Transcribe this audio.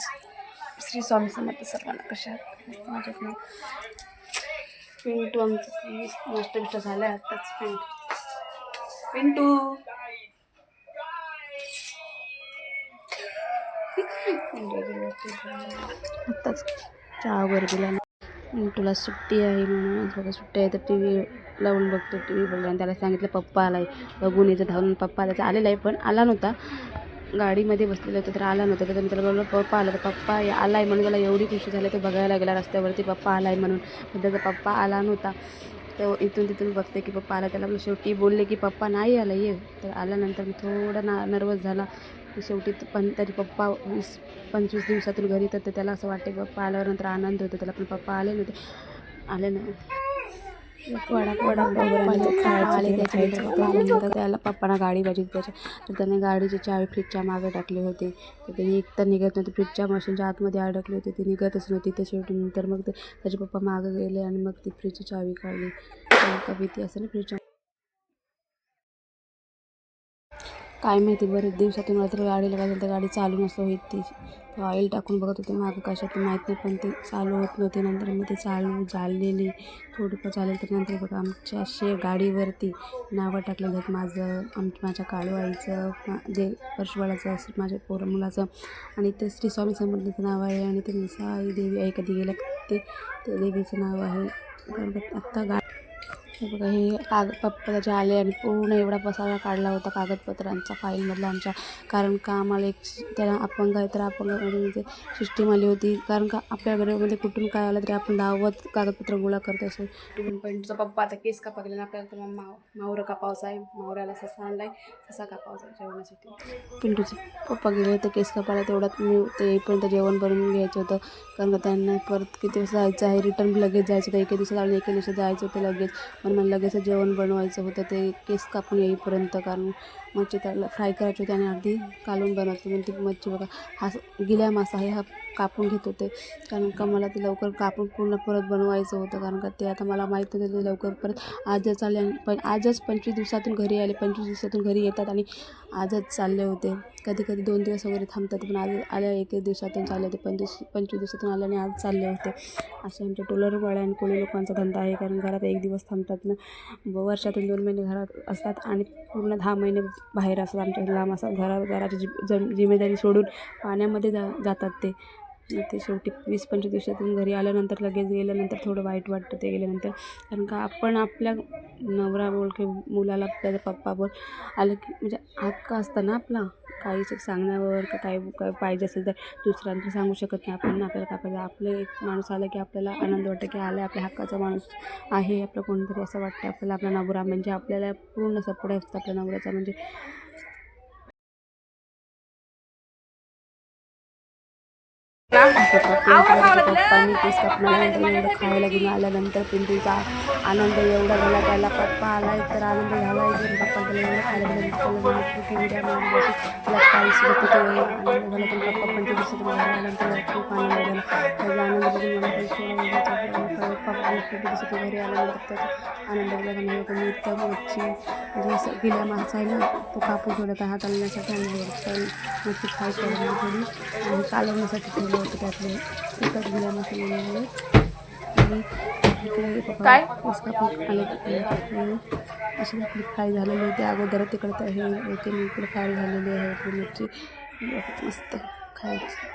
श्री स्वामी समर्थ सर्वांना कशा आहात? मस्त पिंटू आमचं नष्ट बिष्ट झालं आहे आत्ताच पिंटू. पिंटू. आत्ताच चहा वगैरे दिला पिंटूला सुट्टी आहे म्हणून बघा सुट्टी आहे तर टी व्ही लावून बघतो टी व्ही बघला आणि त्याला सांगितलं पप्पा आलाय. बघून याचं धावून पप्पा त्याचा आलेला आहे पण आला नव्हता. गाडीमध्ये बसलेलं होतं तर आला नव्हता. तर मी त्याला बोललो पप्पा आला. तर पप्पा आला आहे म्हणून त्याला एवढी खुशी झाली ते बघायला गेला रस्त्यावरती पप्पा आला आहे म्हणून. पण त्याचा पप्पा आला नव्हता. तर इथून तिथून बघते की पप्पा आला त्याला बोललो शेवटी बोलले की पप्पा नाही आला ये. तर आल्यानंतर मी थोडा ना नर्वस झाला शेवटी पण तरी पप्पा वीस पंचवीस दिवसातून घरी तर त्याला असं वाटते की पप्पा आल्यावर नंतर आनंद होतो त्याला पण पप्पा आले नव्हते. आले नाही त्याच्यानंतर त्याला पप्पाना गाडी पाहिजे त्याच्या तर त्याने गाडीची चावी फ्रीजच्या मागे टाकली होती तर ते तर निघत नव्हती फ्रीजच्या मशीनच्या आतमध्ये अडकली होती ती निघतच नव्हती तर शेवटी नंतर मग ते त्याचे पप्पा मागं गेले आणि मग ती फ्रीजची चावी काढली का भीती असं ना फ्रीजच्या काय माहिती बरेच दिवसातून मला गाडी गाडीला काय झालं तर गाडी चालू नसतो होत. ती ऑइल टाकून बघत होते मागं कशातून माहीत नाही पण ते चालू होत नव्हते. नंतर मग ते चालू झालेली थोडीफार चालेल तर नंतर बघा आमच्या शे गाडीवरती नावं टाकलेलं आहेत. माझं आम माझ्या काळू आईचं मा- दे परशुवाळाचं असं माझ्या पोरं मुलाचं आणि ते श्री स्वामी समर्थाचं नाव आहे आणि ते साई देवी आहे. कधी गेलं ते देवीचं नाव आहे. आत्ता गा हे बघा हे काग पप्पा त्याचे आले आणि पूर्ण एवढा पसारा काढला होता कागदपत्रांचा फाईलमधला आमच्या. कारण का आम्हाला एक त्याला अपंग आहे तर अपंगामध्ये म्हणजे सिस्टीम आली होती. कारण का आपल्या घरामध्ये कुठून काय आलं तरी आपण धावत कागदपत्र गोळा करत असो. पण तुझा पप्पा आता केस कापा गेला आपल्याला तुला माव मावरं कापावसा आहे. मावऱ्याला ससा आणलाय ससा कापावसा जेवणासाठी. पिंटूचे पप्पा गेले होते केस कापायला तेवढ्यात मी ते येईपर्यंत जेवण बनवून घ्यायचं होतं. कारण का त्यांना परत किती दिवस जायचं आहे रिटर्न लगेच जायचं होतं. एके दिवसात आणि एके दिवसात जायचं होतं लगेच. आणि मला लगेच जेवण बनवायचं होतं ते केस कापून येईपर्यंत कारण मच्छी त्याला फ्राय करायची होती आणि अर्धी कालून बनवायची पण ती मच्छी बघा हा गिल्या मासा आहे हा कापून घेत होते. कारण का मला ते लवकर कापून पूर्ण परत बनवायचं होतं. कारण का ते आता मला माहीत होतं ते लवकर परत आजच आले आणि पण आजच पंचवीस दिवसातून घरी आले. पंचवीस दिवसातून घरी येतात आणि आजच चालले होते. कधी कधी दोन दिवस वगैरे थांबतात पण आज आल्या एक एक दिवसातून चालले होते. पंचवीस पंचवीस दिवसातून आले आणि आज चालले होते. असे आमच्या टोलरवाड्या आणि कोळी लोकांचा धंदा आहे. कारण घरात एक दिवस थांबतात ना. वर्षातून दोन महिने घरात असतात आणि पूर्ण दहा महिने बाहेर असतात. आमच्या लांब असतात. घरा घराची जि जिम्मेदारी सोडून पाण्यामध्ये जा जातात ते. ते शेवटी वीस पंचवीस दिवसातून घरी आल्यानंतर लगेच गेल्यानंतर थोडं वाईट वाटतं ते गेल्यानंतर. कारण का आपण आपल्या नवरा बोल की मुलाला त्याचा पप्पा बोल आलं की म्हणजे हक्क असतं ना आपला? काहीच सांगण्यावर का काही काय पाहिजे असेल तर दुसऱ्यांना सांगू शकत नाही. आपण आपल्याला काय पाहिजे? आपलं एक माणूस आला की आपल्याला आनंद वाटतं की आला आपल्या हक्काचा माणूस आहे. आपलं कोणतरी असं वाटतं आपल्याला आपला नवरा म्हणजे आपल्याला पूर्ण सपोर्ट असतं आपल्या नवऱ्याचा म्हणजे पप्पांनी केस कापल्यानंतर एवढं खायला घेऊन आल्यानंतर पिंटूचा आनंद एवढा झाला. त्याला पप्पा आलाय तर आनंद झाला आहे पप्पा त्याला एवढं खायला दिलं त्याला आनंद झाला. तर पप्पा दिवसात बाहेर आल्यानंतर खूप आनंद झाला. त्याचा आनंद बघून मला पैसे पप्पा दिवसात घरी आल्यानंतर त्याचा आनंद झाला कारण हे कोणी इतकं मच्छी म्हणजे असं गेल्या माणसा आहे. ना तो कापूस ठेवला त्या हात आणण्यासाठी आणि मच्छी फ्राय करायला थोडी आणि कालवण्यासाठी ठेवलं होतं त्यातले तिथं गेल्या मसाल्यामुळे आणि इकडे पप्पा आपली फ्राय झालेली होती अगोदर तिकडं हे होते मी इकडे फ्राय झालेली आहे. मच्छी मस्त खायची